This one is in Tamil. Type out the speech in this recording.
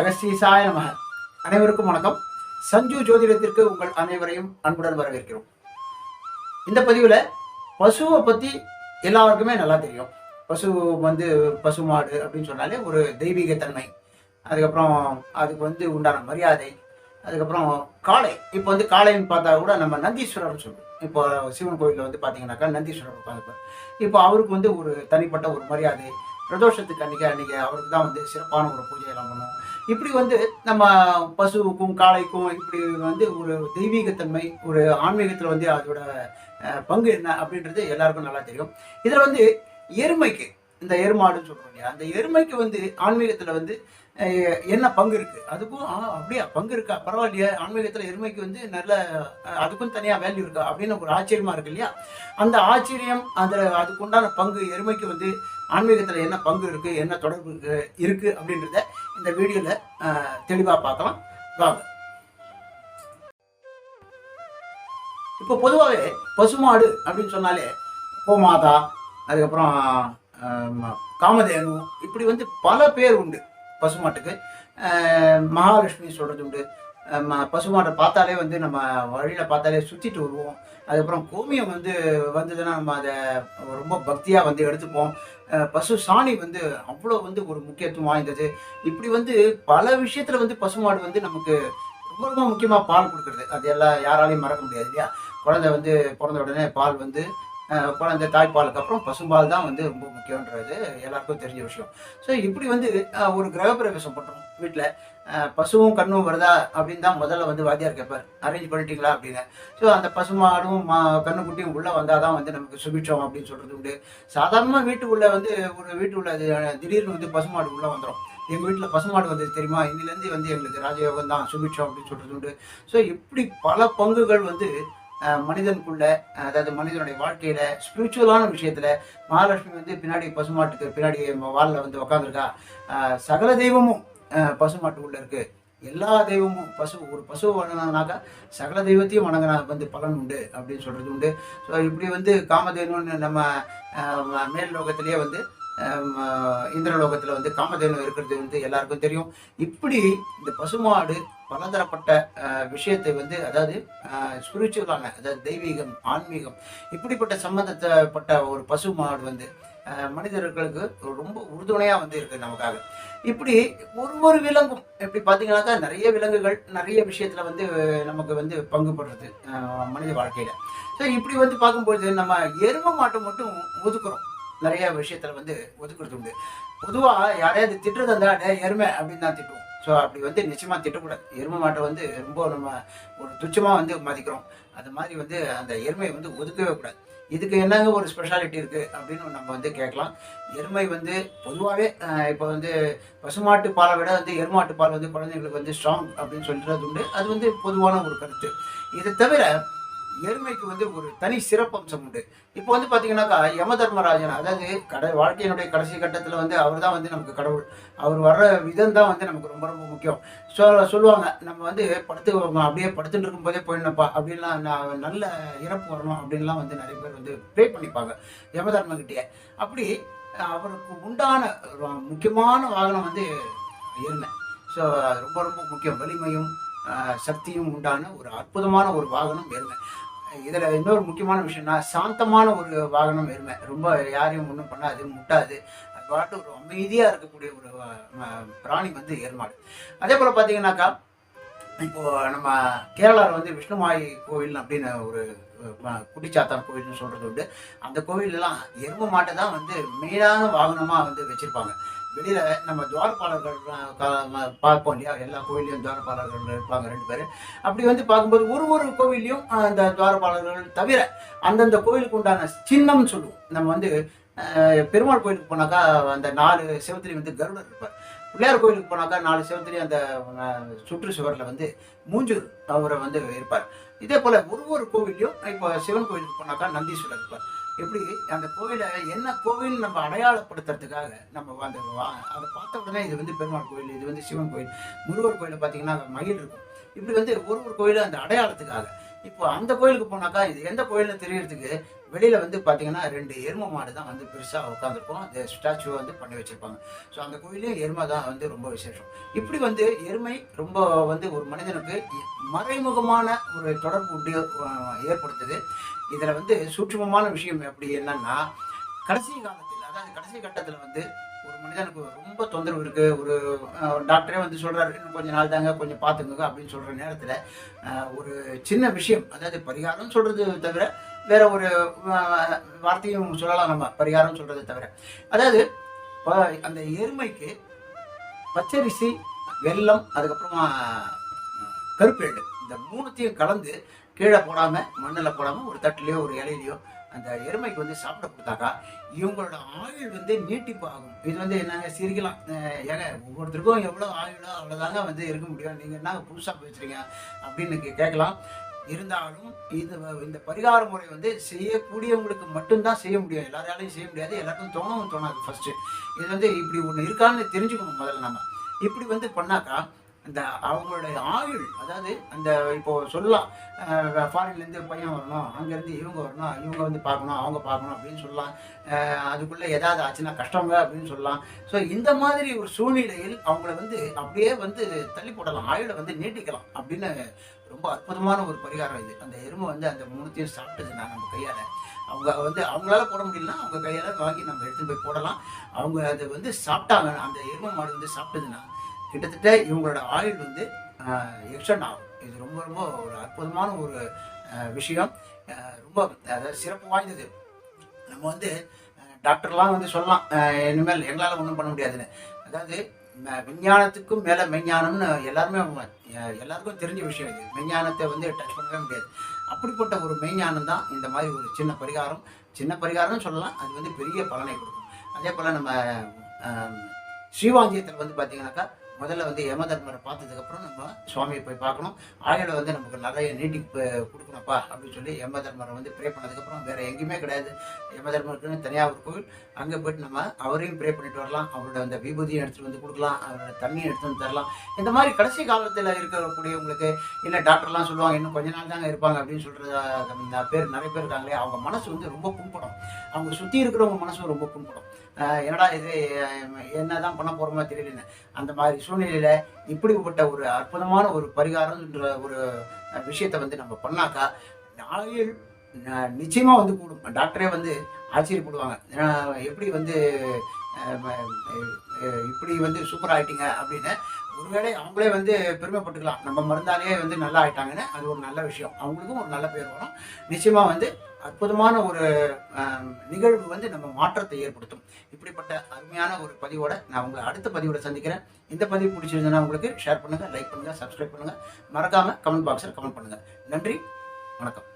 அகஸ்தீசாய நமக. அனைவருக்கும் வணக்கம். சஞ்சு ஜோதிடத்திற்கு உங்கள் அனைவரையும் அன்புடன் வரவேற்கிறோம். இந்த பதிவில் பசுவை பற்றி எல்லாருக்குமே நல்லா தெரியும். பசு வந்து பசுமாடு அப்படின்னு சொன்னாலே ஒரு தெய்வீக தன்மை. அதுக்கப்புறம் அதுக்கு வந்து உண்டான மரியாதை. அதுக்கப்புறம் காளை. இப்போ வந்து காளைன்னு பார்த்தா கூட நம்ம நந்தீஸ்வரர் சொல்லுவோம் இப்போ சிவன் கோயிலில் வந்து பார்த்தீங்கன்னாக்கா நந்தீஸ்வரர் உட்காந்துப்பார் இப்போ அவருக்கு வந்து ஒரு தனிப்பட்ட ஒரு மரியாதை. பிரதோஷத்துக்கு அன்றைக்கி அன்னைக்கு அவருக்கு தான் வந்து சிறப்பான ஒரு பூஜை எல்லாம் பண்ணுவோம். இப்படி வந்து நம்ம பசுவுக்கும் காளைக்கும் இப்படி வந்து ஒரு தெய்வீகத்தன்மை ஒரு ஆன்மீகத்தில் வந்து அதோட அஹ், பங்கு என்ன அப்படின்றது எல்லாருக்கும் நல்லா தெரியும். இதில் வந்து எருமைக்கு இந்த எருமாடுன்னு சொல்றோம் இல்லையா? அந்த எருமைக்கு வந்து ஆன்மீகத்தில் வந்து என்ன பங்கு இருக்கு? அதுக்கும் ஆ, அப்படியா பங்கு இருக்கா? பரவாயில்லையே ஆன்மீகத்தில் எருமைக்கு வந்து நல்ல அதுக்கும் தனியாக வேல்யூ இருக்கா? அப்படின்னு ஒரு ஆச்சரியமா இருக்கு இல்லையா? அந்த ஆச்சரியம் அந்த அதுக்குண்டான பங்கு எருமைக்கு வந்து ஆன்மீகத்தில் என்ன பங்கு இருக்கு? என்ன தொடர்பு இருக்கு? அப்படின்றத இந்த வீடியோவில் தெளிவாக பார்க்கலாம். வாங்க. இப்போ பொதுவாகவே பசுமாடு அப்படின்னு சொன்னாலே கோமாதா அதுக்கப்புறம் காமதேனு இப்படி வந்து பல பேர் உண்டு. பசுமாட்டுக்கு. மகாலட்சுமி சொல்கிறது உண்டு. பசுமாட்டை பார்த்தாலே வந்து நம்ம வழியில் பார்த்தாலே சுற்றிட்டு வருவோம். அதுக்கப்புறம் கோமியம் வந்து வந்ததுன்னா நம்ம அதை ரொம்ப பக்தியாக வந்து எடுத்துப்போம். பசு சாணி வந்து அவ்வளோ வந்து ஒரு முக்கியத்துவம் வாய்ந்தது. இப்படி வந்து பல விஷயத்தில் வந்து பசுமாடு வந்து நமக்கு ரொம்ப ரொம்ப முக்கியமாக பால் கொடுக்குறது. அது எல்லாம் யாராலையும் மறக்க முடியாது இல்லையா? குழந்தை வந்து பிறந்த உடனே பால் வந்து குழந்தை தாய்ப்பாலுக்கு அப்புறம் பசும்பால் தான் வந்து ரொம்ப முக்கியன்றது எல்லாருக்கும் தெரிஞ்ச விஷயம். ஸோ இப்படி வந்து ஒரு கிரகப்பிரவேசம் பண்ணுறோம் வீட்டில் பசுவும் கண்ணும் வருதா அப்படின்னு தான் முதல்ல வந்து வாத்தியார் கேட்பார் அரேஞ்ச் பண்ணிட்டீங்களா அப்படின்னு. ஸோ அந்த பசுமாடும் மா கண்ணுக்குட்டியும் உள்ளே வந்தால் தான் வந்து நமக்கு சுபிட்சம் அப்படின்னு சொல்கிறது உண்டு. சாதாரணமாக வீட்டுக்குள்ளே வந்து ஒரு வீட்டுக்குள்ள திடீர்னு வந்து பசுமாடு உள்ளே வந்துடும் எங்கள் வீட்டில் பசுமாடு வந்தது தெரியுமா? இன்னிலேருந்து வந்து எங்களுக்கு ராஜயோகம் தான் சுபிட்சம் அப்படின்னு சொல்கிறது உண்டு. ஸோ இப்படி பல பங்குகள் வந்து மனிதனுக்குள்ள அதாவது மனிதனுடைய வாழ்க்கையில ஸ்பிரிச்சுவலான விஷயத்துல மகாலட்சுமி வந்து பின்னாடி பசுமாட்டுக்கு பின்னாடி வாலில் வந்து உக்காந்துருக்கா. சகல தெய்வமும் பசுமாட்டு பசுமாட்டுக்குள்ள இருக்கு. எல்லா தெய்வமும் பசு ஒரு பசுவை வணங்கினாக்கா சகல தெய்வத்தையும் வணங்கினா வந்து பலன் உண்டு அப்படின்னு சொல்றது உண்டு. ஸோ இப்படி வந்து காமதேனுன்னு நம்ம மேல் லோகத்திலேயே வந்து இந்திரலோகத்தில் வந்து காமதேனு இருக்கிறது வந்து எல்லாருக்கும் தெரியும். இப்படி இந்த பசுமாடு பலதரப்பட்ட விஷயத்தை வந்து அதாவது ஸ்பிரிச்சுவலான அதாவது தெய்வீகம் ஆன்மீகம் இப்படிப்பட்ட சம்பந்தப்பட்ட ஒரு பசு மாடு வந்து மனிதர்களுக்கு ரொம்ப உறுதுணையாக வந்து இருக்குது நமக்காக. இப்படி ஒரு ஒரு விலங்கும் எப்படி பார்த்தீங்கன்னாக்கா நிறைய விலங்குகள் நிறைய விஷயத்தில் வந்து நமக்கு வந்து பங்குபடுறது மனித வாழ்க்கையில். ஸோ இப்படி வந்து பார்க்கும்போது நம்ம எரும மாட்டை மட்டும் ஒதுக்குறோம். நிறைய விஷயத்தில் வந்து ஒதுக்குறது உண்டு. பொதுவாக யாரையாவது திட்டுறது இருந்தா எருமை அப்படின்னு தான் திட்டுவோம். ஸோ அப்படி வந்து நிச்சயமாக திட்டக்கூடாது. எருமை மாட்டை வந்து ரொம்ப நம்ம ஒரு துச்சமாக வந்து மதிக்கிறோம். அது மாதிரி வந்து அந்த எருமையை வந்து ஒதுக்கவே கூடாது. இதுக்கு என்னங்க ஒரு ஸ்பெஷாலிட்டி இருக்குது அப்படின்னு நம்ம வந்து கேட்கலாம். எருமை வந்து பொதுவாகவே இப்போ வந்து பசுமாட்டு பாலை விட வந்து எருமாட்டு பால் வந்து குழந்தைங்களுக்கு வந்து ஸ்ட்ராங் அப்படின்னு சொல்கிறது உண்டு. அது வந்து பொதுவான ஒரு கருத்து. இதை தவிர எருமைக்கு வந்து ஒரு தனி சிறப்பம்சம் உண்டு. இப்போ வந்து பார்த்தீங்கன்னாக்கா யம தர்மராஜன் அதாவது கடை வாழ்க்கையினுடைய கடைசி கட்டத்தில் வந்து அவர் தான் வந்து நமக்கு கடவுள். அவர் வர்ற விதம் தான் வந்து நமக்கு ரொம்ப ரொம்ப முக்கியம். ஸோ சொல்லுவாங்க நம்ம வந்து படுத்து அப்படியே படுத்துட்டு இருக்கும்போதே போயிடணும்ப்பா அப்படின்லாம் நான் நல்ல இறப்பு வரணும் அப்படின்லாம் வந்து நிறைய பேர் வந்து ப்ரே பண்ணிப்பாங்க யமதர்மகிட்டே அப்படி அவருக்கு உண்டான முக்கியமான வாகனம் வந்து எருமை ஸோ ரொம்ப ரொம்ப முக்கியம். வலிமையும் சக்தியும் உண்டான ஒரு அற்புதமான ஒரு வாகனம் எருமை. இதில் இன்னொரு முக்கியமான விஷயம்னா சாந்தமான ஒரு வாகனம் எருமை. ரொம்ப யாரையும் ஒன்றும் பண்ணாது முட்டாது. பாட்டு ஒரு அமைதியாக இருக்கக்கூடிய ஒரு பிராணி வந்து எருமாடு. அதே போல் பார்த்தீங்கன்னாக்கா இப்போது நம்ம கேரளாவில் வந்து விஷ்ணுமாய் கோவில் அப்படின்னு ஒரு குட்டிச்சாத்தான் கோவில்னு சொல்கிறது உண்டு. அந்த கோவிலெலாம் எருமை மாட்டை தான் வந்து மெயினான வாகனமாக வந்து வச்சுருப்பாங்க. வெளியில் நம்ம துவாரபாலர்கள் பார்ப்போம் இல்லையா? எல்லா கோவிலையும் துவாரபாலர்கள் இருப்பாங்க ரெண்டு பேர். அப்படி வந்து பார்க்கும்போது ஒரு ஒரு கோவிலையும் அந்த துவாரபாலர்கள் தவிர அந்தந்த கோவிலுக்கு உண்டான சின்னம்னு சொல்லுவோம். நம்ம வந்து பெருமாள் கோயிலுக்கு போனாக்கா அந்த நாலு செவத்துலேயும் வந்து கருடர் இருப்பார். பிள்ளையார் கோயிலுக்கு போனாக்கா நாலு செவத்துலேயும் அந்த சுற்று சுவரில் வந்து மூஞ்சூர் அவரை வந்து இருப்பார். இதே போல் ஒரு ஒரு கோவிலையும் இப்போ சிவன் கோயிலுக்கு போனாக்கா நந்தீஸ்வரர் இருப்பார். எப்படி அந்த கோவிலை என்ன கோவில் நம்ம அடையாளப்படுத்துறதுக்காக நம்ம அந்த வா- அதை பார்த்த உடனே இது வந்து பெருமாள் கோயில் இது வந்து சிவன் கோயில் முருகர் கோயிலில் பார்த்தீங்கன்னா அங்க மயில் இருக்கும். இப்படி வந்து ஒரு ஒரு கோயிலும் அந்த அடையாளத்துக்காக இப்போ அந்த கோயிலுக்கு போனாக்கா இது எந்த கோயிலில் தெரியறதுக்கு வெளியில் வந்து பார்த்தீங்கன்னா ரெண்டு எருமை மாடு தான் வந்து பெருசாக உட்காந்துருக்கும் அந்த ஸ்டாச்சுவை வந்து பண்ணி வச்சுருப்பாங்க. ஸோ அந்த கோயிலே எருமை தான் வந்து ரொம்ப விசேஷம். இப்படி வந்து எருமை ரொம்ப வந்து ஒரு மனிதனுக்கு மறைமுகமான ஒரு தொடர்பு உண்டு ஏற்படுத்துது. இதில் வந்து சூட்சுமமான விஷயம் எப்படி என்னன்னா கடைசி காலத்தில் அதாவது கடைசி கட்டத்தில் வந்து ஒரு மனிதனுக்கு ரொம்ப தொந்தரவு இருக்கு. ஒரு டாக்டரே வந்து சொல்றாரு இன்னும் கொஞ்சம் நாள் தாங்க கொஞ்சம் பார்த்துக்கோங்க அப்படின்னு சொல்ற நேரத்தில் ஒரு சின்ன விஷயம் அதாவது பரிகாரம் சொல்கிறது தவிர வேற ஒரு வார்த்தையும் சொல்லலாம் நம்ம பரிகாரம் சொல்கிறது தவிர. அதாவது அந்த எருமைக்கு பச்சரிசி வெல்லம் அதுக்கப்புறமா கருப்பேடு இந்த மூணுத்தையும் கலந்து கீழே போடாம மண்ணில் போடாம ஒரு தட்டுலேயோ ஒரு இலையிலையோ அந்த எருமைக்கு வந்து சாப்பிட கொடுத்தாக்கா இவங்களோட ஆயுள் வந்து நீட்டிப்பு ஆகும். இது வந்து என்னங்க சிரிக்கலாம். ஏக ஏங்க ஒவ்வொருத்தருக்கும் எவ்வளோ ஆயுளோ அவ்வளோதாங்க வந்து இருக்க முடியும். நீங்கள் என்ன புதுசாக பேசுறீங்க அப்படின்னு கேட்கலாம். இருந்தாலும் இது இந்த பரிகார முறை வந்து செய்யக்கூடியவங்களுக்கு மட்டும்தான் செய்ய முடியும். எல்லாராலையும் செய்ய முடியாது. எல்லாருக்கும் தோணவும் தோணாது ஃபஸ்ட்டு இது வந்து இப்படி ஒன்று இருக்கான்னு தெரிஞ்சுக்கணும் முதல்ல நம்ம. இப்படி வந்து பண்ணாக்கா அந்த அவங்களுடைய ஆயுள் அதாவது அந்த இப்போ சொல்லலாம் ஃபாரின்லேருந்து பையன் வரணும் அங்கேருந்து இவங்க வரணும் இவங்க வந்து பார்க்கணும் அவங்க பார்க்கணும் அப்படின்னு சொல்லலாம். அதுக்குள்ளே ஏதாவது ஆச்சுன்னா கஷ்டங்க அப்படின்னு சொல்லலாம். ஸோ இந்த மாதிரி ஒரு சூழ்நிலையில் அவங்கள வந்து அப்படியே வந்து தள்ளி போடலாம் ஆயுளை வந்து நீட்டிக்கலாம் அப்படின்னு ரொம்ப அற்புதமான ஒரு பரிகாரம் இது. அந்த எருமை வந்து அந்த மூணுத்தையும் சாப்பிட்டதுன்னா நம்ம கையால். அவங்க வந்து அவங்களால போட முடியலன்னா அவங்க கையால் வாங்கி நம்ம எடுத்துகிட்டு போய் போடலாம். அவங்க அதை வந்து சாப்பிட்டாங்க. அந்த எருமை மாடு வந்து சாப்பிட்டதுன்னா கிட்டத்தட்ட இவங்களோட ஆயுள் வந்து எக்ஸ்டெண்ட் ஆகும். இது ரொம்ப ரொம்ப ஒரு அற்புதமான ஒரு விஷயம். ரொம்ப அதாவது சிறப்பு வாய்ந்தது. நம்ம வந்து டாக்டர்லாம் வந்து சொல்லலாம். இனிமேல் எங்களால் ஒன்றும் பண்ண முடியாதுன்னு. அதாவது ம- விஞ்ஞானத்துக்கும் மேலே மெஞ்ஞானம்னு எல்லாருமே எல்லாருக்கும் தெரிஞ்ச விஷயம் இது. மெஞ்ஞானத்தை வந்து டச் பண்ணவே முடியாது. அப்படிப்பட்ட ஒரு மெய்ஞானம் தான் இந்த மாதிரி ஒரு சின்ன பரிகாரம். சின்ன பரிகாரம்னு சொல்லலாம். அது வந்து பெரிய பலனை கொடுக்கும். அதே போல் நம்ம அஹ், ஸ்ரீவாங்கியத்தில் வந்து பார்த்தீங்கன்னாக்கா முதல்ல வந்து யமதர்மரை பார்த்ததுக்கப்புறம் நம்ம சுவாமியை போய் பார்க்கணும். ஆயுளை வந்து நமக்கு நிறைய நீட்டி கொடுக்கணும்ப்பா அப்படின்னு சொல்லி யமதர்மரை வந்து ப்ரே பண்ணதுக்கப்புறம் வேறு எங்கேயுமே கிடையாது. யமதர்மருக்குன்னு தனியாக ஒரு கோவில். அங்கே போயிட்டு நம்ம அவரையும் ப்ரே பண்ணிட்டு வரலாம். அவரோட அந்த விபூதியும் எடுத்துகிட்டு வந்து கொடுக்கலாம். அவரோட தண்ணியும் எடுத்துகிட்டு வந்து தரலாம். இந்த மாதிரி கடைசி காலத்தில் இருக்கக்கூடியவங்களுக்கு இல்லை டாக்டர்லாம் சொல்லுவாங்க இன்னும் கொஞ்ச நாள் தாங்க இருப்பாங்க அப்படின்னு சொல்கிற பேர் நிறைய பேர் இருக்காங்களே அவங்க மனசு வந்து ரொம்ப புண்படும். அவங்க சுற்றி இருக்கிறவங்க மனசும் ரொம்ப புண்படும். என்னடா இது என்னதான் பண்ண போகிறோமோ தெரியலன்னு. அந்த மாதிரி சூழ்நிலையில இப்படிப்பட்ட ஒரு அற்புதமான ஒரு பரிகாரம்ன்ற ஒரு விஷயத்தை வந்து நம்ம பண்ணாக்கா நாளையில் நிச்சயமாக நிச்சயமா வந்து கூடும். டாக்டரே வந்து ஆச்சரியப்படுவாங்க. ஏன்னா, எப்படி வந்து இப்படி வந்து சூப்பர் ஆகிட்டீங்க அப்படின்னு. ஒருவேளை அவங்களே வந்து பெருமைப்பட்டுக்கலாம். நம்ம மருந்தாலேயே வந்து நல்லா ஆயிட்டாங்கன்னு அது ஒரு நல்ல விஷயம். அவங்களுக்கும் ஒரு நல்ல பேர் வரும். நிச்சயமா வந்து அற்புதமான ஒரு நிகழ்வு வந்து நம்ம மாற்றத்தை ஏற்படுத்தும். இப்படிப்பட்ட அருமையான ஒரு பதிவோட நான் உங்களை அடுத்த பதிவோட சந்திக்கிறேன். இந்த பதிவு பிடிச்சிருந்ததுன்னா உங்களுக்கு ஷேர் பண்ணுங்கள் லைக் பண்ணுங்கள் சப்ஸ்கிரைப் பண்ணுங்கள் மறக்காமல் கமெண்ட் பாக்ஸில் கமெண்ட் பண்ணுங்கள் நன்றி வணக்கம்.